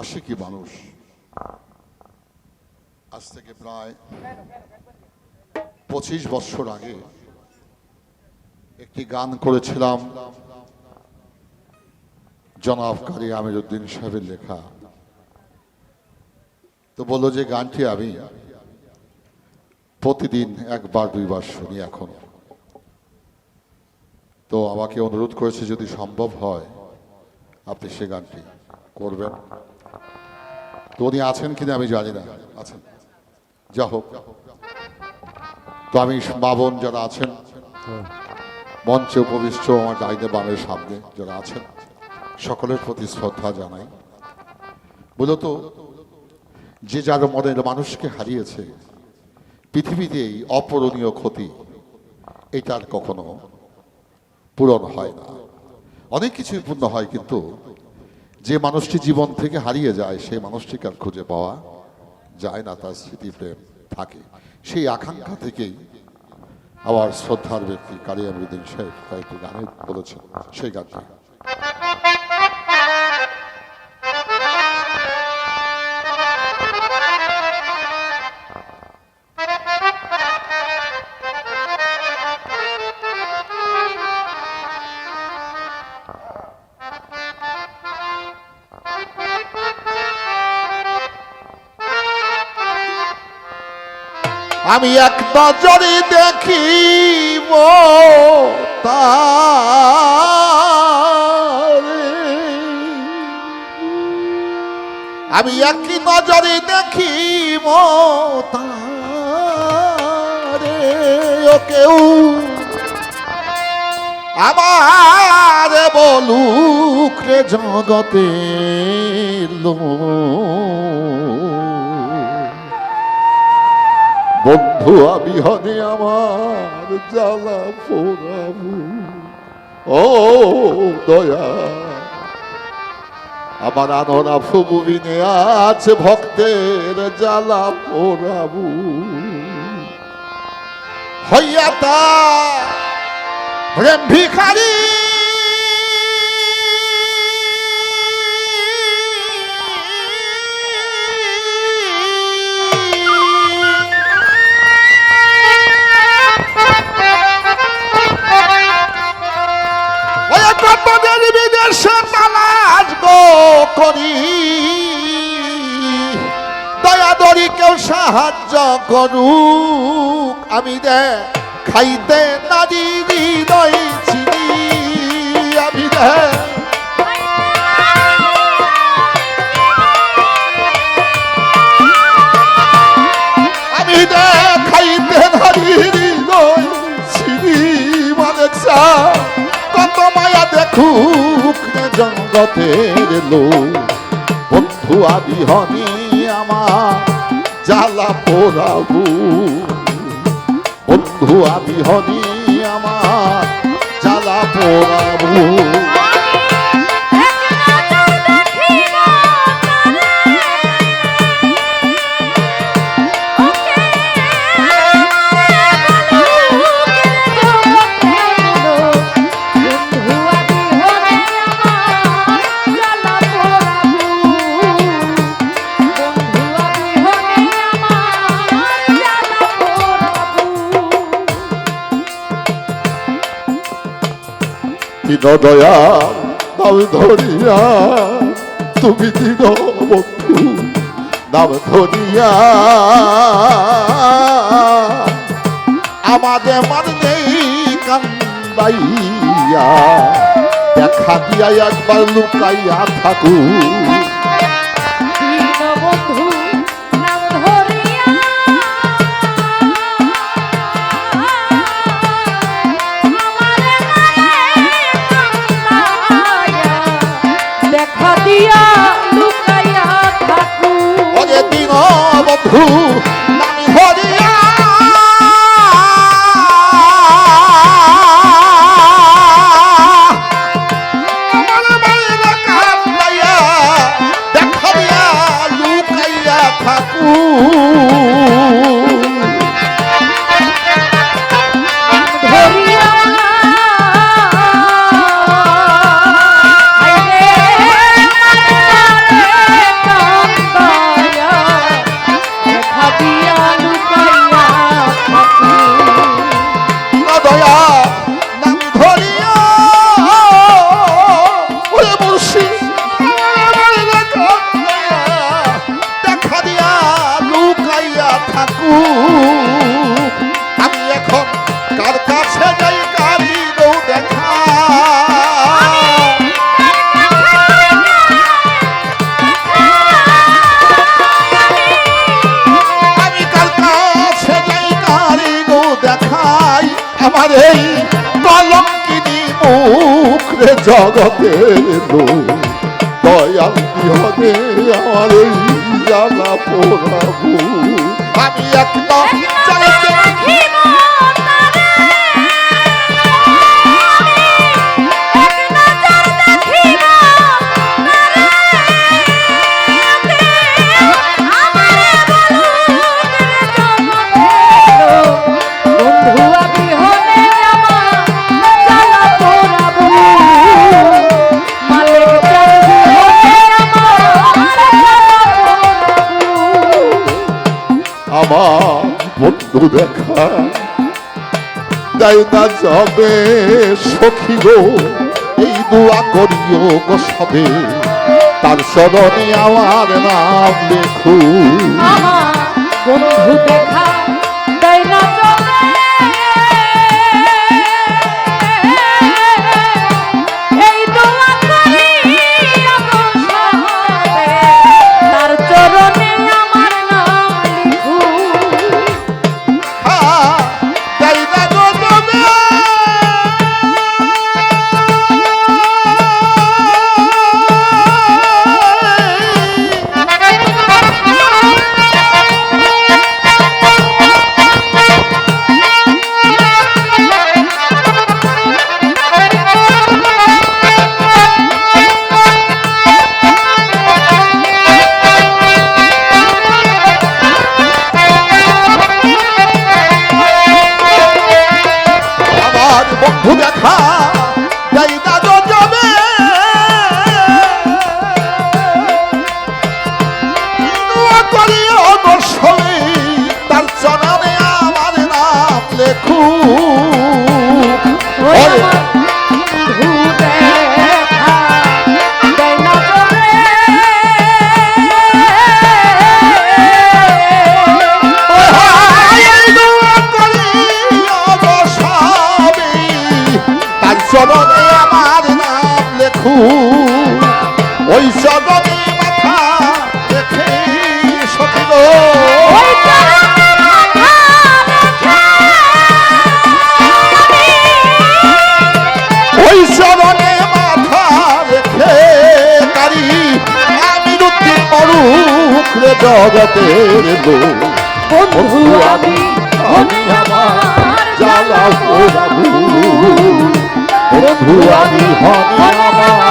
আশিকি মানুষ? আজ থেকে প্রায় পঁচিশ বছর আগে একটি গান করেছিলাম জনাব কারি আমিরুদ্দিন সাহেবের লেখা। তো বলল যে গানটি আমি প্রতিদিন একবার, দুইবার শুনি এখন। তো আমাকে অনুরোধ করেছে যদি সম্ভব হয়, আপনি সে গানটি করবেন। তো উনি আছেন কিনা আমি জানি না। আছেন। যা হোক। তো আমি বাবন যারা আছেন, মঞ্চে উপবিষ্ট আমার ডাইনে বামের সামনে যারা আছেন, সকলের প্রতি শ্রদ্ধা জানাই। মূলত যে যার মনের মানুষকে হারিয়েছে, পৃথিবীতে এই অপূরণীয় ক্ষতি এটার কখনো পূরণ হয় না। অনেক কিছুই পূর্ণ হয় কিন্তু যে মানুষটি জীবন থেকে হারিয়ে যায়, সেই মানুষটিকে আর খুঁজে পাওয়া যায় না, তার স্মৃতি প্রেম থাকে। সেই আকাঙ্ক্ষা থেকেই আবার শ্রদ্ধার ব্যক্তি কারিয়ামুদ্দিন সাহেব কয়েকটি গানে বলেছেন সেই গানটি। আমি এক নজরে দেখিব। আমি এক নজরে দেখিব তারে ও কেউ আমার বলুক রে জগতে লোক বন্ধু আবিহনে আমার জ্বালা পোড়াবু ও দয়া। আমার আনরা ফুবুবিনে আছে ভক্তের জ্বালা পোড়াবু হইয়া তা ভিখারি বিদেশে তালাশ গো করি। দয়া দরি কেউ সাহায্য করুক, আমি দে খাইতে নারী হৃদয় চিনি, আমি দে আমি মানে কত মায়া জগতের লোক। বন্ধু আদি হনি আমার জ্বালা পোড়াবু। বন্ধু আদি হনি আমার জ্বালা পোড়াবু। দিন দয়া নাম ধরিয়া, তুমি দিন বন্ধু, নাম ধরিয়া। আমাদের মন নেই কান্দাইয়া, দেখা দিয়া একবার লুকাইয়া থাকুক। রে জগতে দয়াল হবে আমার আমি একটা তাই তা যাবে সখী গো, এই দোয়া করিও গো সবে। তার স্মরণে আমার নাম লেখু। বন্ধু দেখা Thank. জগতের বন্ধু আমি আমি আমার জ্বালাও প্রভু বন্ধু আমি হন আমার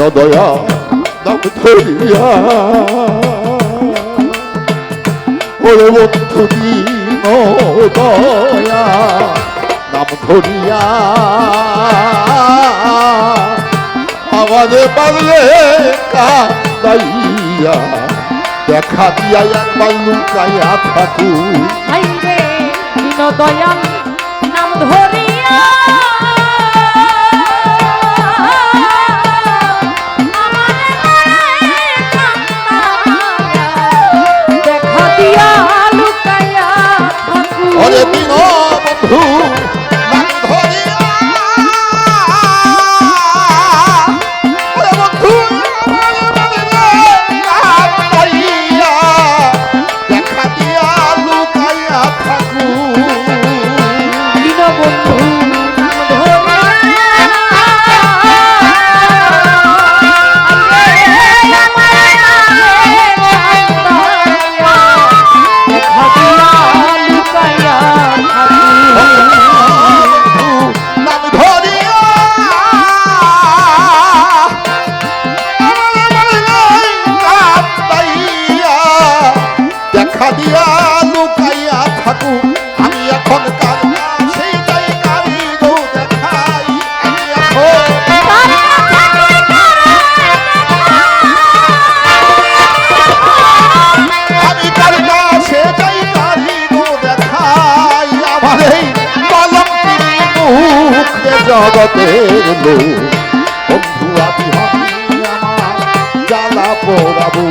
কৃষ্ণ দয়া দাম ধরিয়া ওরে বন্ধু দিন দয়া নাম ধরিয়া আমাদের পারলে কাদাইয়া দেখা দিয়া একবার লুকাইয়া থাকু দয়াল, নাম ধরিয়া Oh! জগতের লোক। বন্ধু আমি আমার জ্বালা পোড়াবু।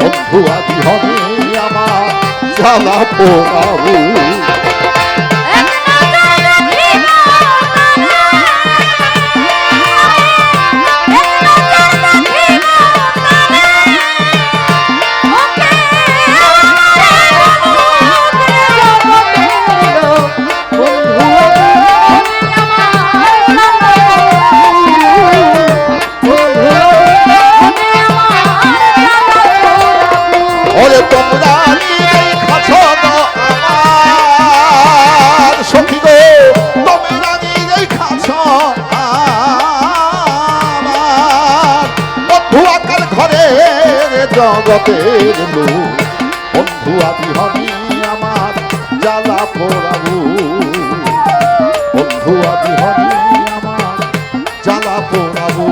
বন্ধু আমি হবে আমার পোড়াবু। জগতের লোক। বন্ধু আদি হবি আমার জ্বালা পোড়াবো। বন্ধু আদি হবি আমার জ্বালা পোড়াবো।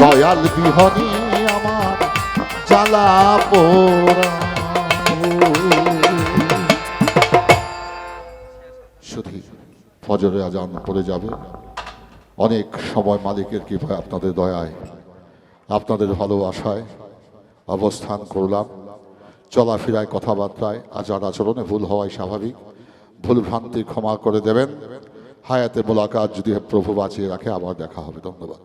দয়াল বিহনী আমার জ্বালা শুধু ফজরে আজান পড়ে যাবে। অনেক সময় মালিকের কৃপায় আপনাদের দয়ায় আপনাদের ভালোবাসায় অবস্থান করলাম। চলাফেরায়, কথাবার্তায় আচার আচরণে ভুল হওয়াই স্বাভাবিক। ভুল ভ্রান্তি ক্ষমা করে দেবেন। হায়াতে মোলাকাত যদি প্রভু বাঁচিয়ে রাখে, আবার দেখা হবে। ধন্যবাদ।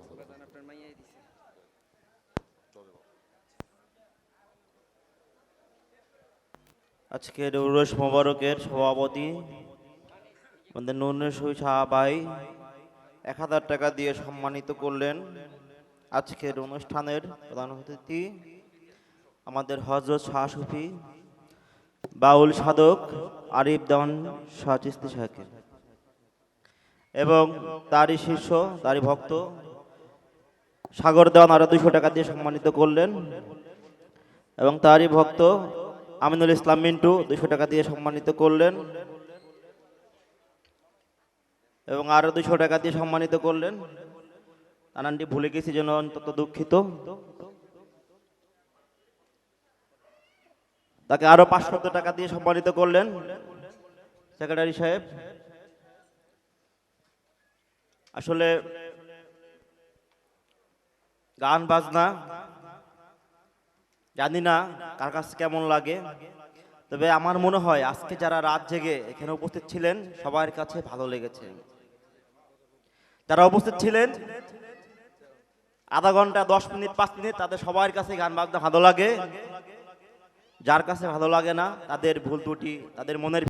আজকের উরস মোবারকের সভাপতি আমাদের নুনের শাহ ভাই এক হাজার টাকা দিয়ে সম্মানিত করলেন। আজকের অনুষ্ঠানের প্রধান অতিথি আমাদের হজরত শাহ সুফি বাউল সাধক আরিফ দেওয়ান শাহ চিস্তি এবং তারই শিষ্য, তারই ভক্ত সাগর দেওয়ান আরও দুশো টাকা দিয়ে সম্মানিত করলেন। এবং তারই ভক্ত আমিনুল ইসলাম মিন্টু দুশো টাকা দিয়ে সম্মানিত করলেন। এবং আরও দুশো টাকা দিয়ে সম্মানিত করলেন। নানানটি ভুলে গেছি যেন অন্তত দুঃখিত। তাকে আরও পাঁচশো টাকা দিয়ে সম্মানিত করলেন সেক্রেটারি সাহেব। আসলে গান, বাজনা, জানি না কার কাছে কেমন লাগে, তবে আমার মনে হয় আজকে যারা রাত জেগে এখানে উপস্থিত ছিলেন, সবার কাছে ভালো লেগেছে। যারা উপস্থিত ছিলেন আধা ঘণ্টা, দশ মিনিট, পাঁচ মিনিট তাদের সবার কাছে গান বাজনা ভালো লাগে। যার কাছে ভালো লাগে না, তাদের ভুল ত্রুটি, তাদের মনের